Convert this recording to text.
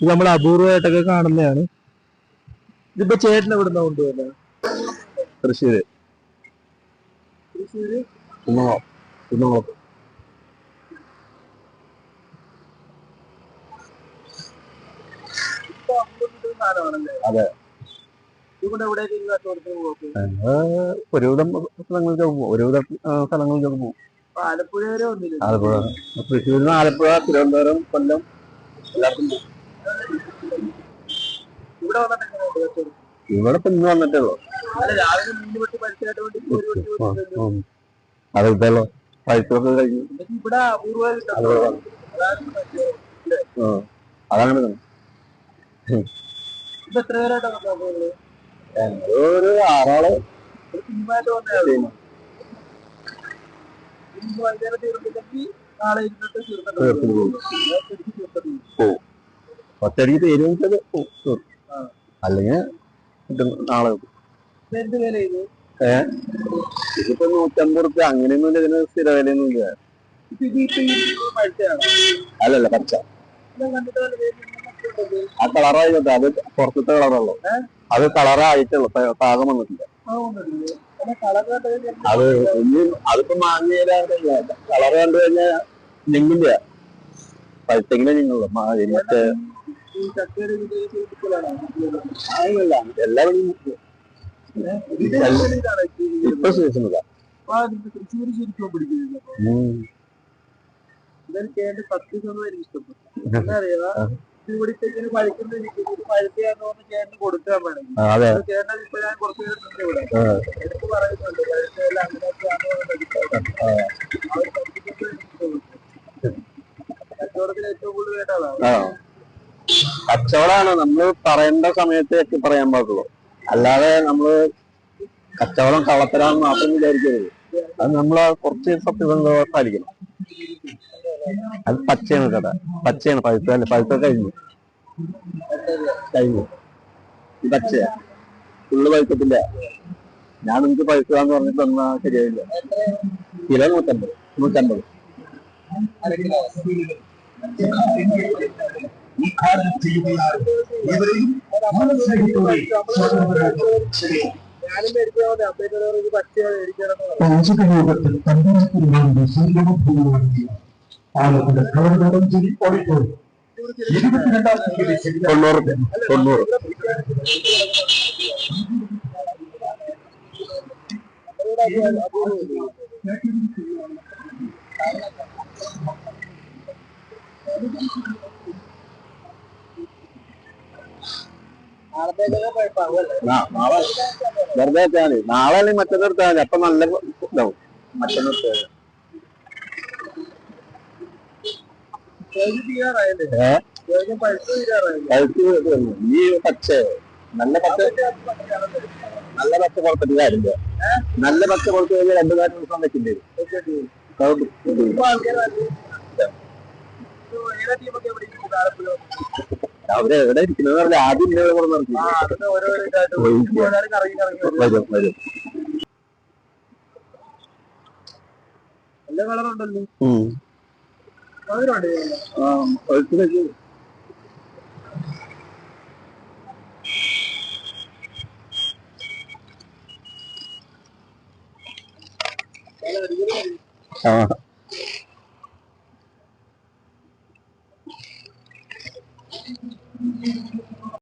ഇത് നമ്മൾ അപൂർവമായിട്ടൊക്കെ കാണുന്നതാണ്. ഇതിപ്പോ ചേട്ടൻ എവിടുന്ന കൊണ്ടുവന്നത് തൃശ്ശൂര്. തൃശ്ശൂര്? അതെ. ഒരുവിധം സ്ഥലങ്ങളിലൊക്കെ പോകും. ഒരുവിധം സ്ഥലങ്ങളിലൊക്കെ പോകും. ആലപ്പുഴ തൃശ്ശൂരിൽ നിന്ന് ആലപ്പുഴ. തിരുവനന്തപുരം കൊല്ലം എല്ലാവർക്കും പോകും. ഇവിടെ ഇപ്പൊ ഇന്ന് വന്നിട്ടേ ഉള്ളൂ. അല്ല രാവിലെ മൂന്ന് വെട്ടി പഴുത്തായിട്ട് ഒരു വെട്ടി ആ, വെട്ടി ഉം. അത് ഇതല്ലോ? പൈസൊക്കെ കഴിഞ്ഞു. അതാണ് ഒരു ആറാൾ. തീർത്തിട്ട് പോകും. ശരിക്കും തീർത്തിട്ട് വെച്ചത്. അല്ലെങ്കിൽ നാളെ ഇതിപ്പോ നൂറ്റമ്പത് റുപ്യ. അങ്ങനെയൊന്നും ഇതിന് സ്ഥിര വിലയൊന്നും ഇല്ല. അല്ലല്ല പച്ച. ആ കളറായിട്ട് അത് പുറത്തത്തെ കളറുള്ളൂ അത് കളറായിട്ടുള്ളൂ. പാകം വന്നിട്ടില്ല. അത് ഇനി അതിപ്പോ മാങ്ങയില കളർ കണ്ടു കഴിഞ്ഞാൽ നിങ്ങില്ല പഴുത്തെങ്കിലും നിങ്ങളുള്ളൂ മറ്റേ അങ്ങനല്ല എല്ലാവരും? ഇപ്പൊ ഇത് തൃശ്ശൂര് ശരിക്കും പിടിക്കുന്നില്ല അതിന്റെ സത്യസന്ധത എനിക്ക് ഇഷ്ടപ്പെട്ടു എന്താ അറിയാ ഇവിടുത്തെ ഇങ്ങനെ പഴുക്കുന്ന ഇത് പഴുത്തയാന്ന് തോന്നുന്നു ചേട്ടന് കൊടുക്കാൻ അതെ ചേട്ടൻ ഇപ്പൊ ഞാൻ കുറച്ച് പേര് ഇവിടെ. എടുത്ത് പറയുന്നുണ്ട് പഴുത്തയല്ല അങ്ങനെയൊക്കെയാണോ എന്ന് എനിക്ക് ആ. ആ ഒരു സത്യസന്ധത എനിക്ക് ഇഷ്ടപ്പെട്ടു. കച്ചവടത്തിൽ ഏറ്റവും കൂടുതൽ കേട്ടതാണ് ആ കച്ചവടമാണ് നമ്മൾ പറയേണ്ട സമയത്തേക്ക് പറയാൻ പാടുള്ളൂ. അല്ലാതെ നമ്മൾ കച്ചവടം കള്ളത്തരാന്ന് മാത്രം വിചാരിക്കരുത്. അത് നമ്മൾ കുറച്ച് സത്യസന്ധത പാലിക്കണം. അത് പച്ചയാണ് കഥ. പച്ചയാണ്. പഴുത്ത അല്ല പഴുത്ത കഴിഞ്ഞു. കഴിഞ്ഞു. പച്ചയാ. ഫുള്ള് പഴുത്തത്തില്ല ഞാൻ നിങ്ങൾക്ക് പഴുത്തതാന്ന് പറഞ്ഞിട്ട് തന്നാ ശരിയായില്ല കിലോ നൂറ്റമ്പത്. നൂറ്റമ്പത്. ഞാനും ചെയ്യുകയാണ്. ഇവരെയും ഇരുപത്തിരണ്ടാം തീയതി തൊണ്ണൂറ് തൊണ്ണൂറ്. നാളത്തേക്കൊക്കെ കുഴപ്പമാകുമല്ലേ നാളെ വെറുതെ മതി നാളെ അല്ലെങ്കിൽ മറ്റന്നാൾ എടുത്താൽ മതി. അപ്പൊ നല്ല ഇതാവും. മറ്റൊന്ന് എടുത്താൽ. ഈ പച്ച നല്ല പച്ച നല്ല പച്ച കാര്യമില്ല. നല്ല പച്ച കൊടുത്തു കഴിഞ്ഞാൽ രണ്ടു നാല് ദിവസം ഇപ്പൊ അവർ എവിടെ ഇരിക്കുന്നത് പറഞ്ഞാൽ ആദ്യം ഇന്നലെ കൂടെ നിർത്തി ആ അതിന് ഓരോരോ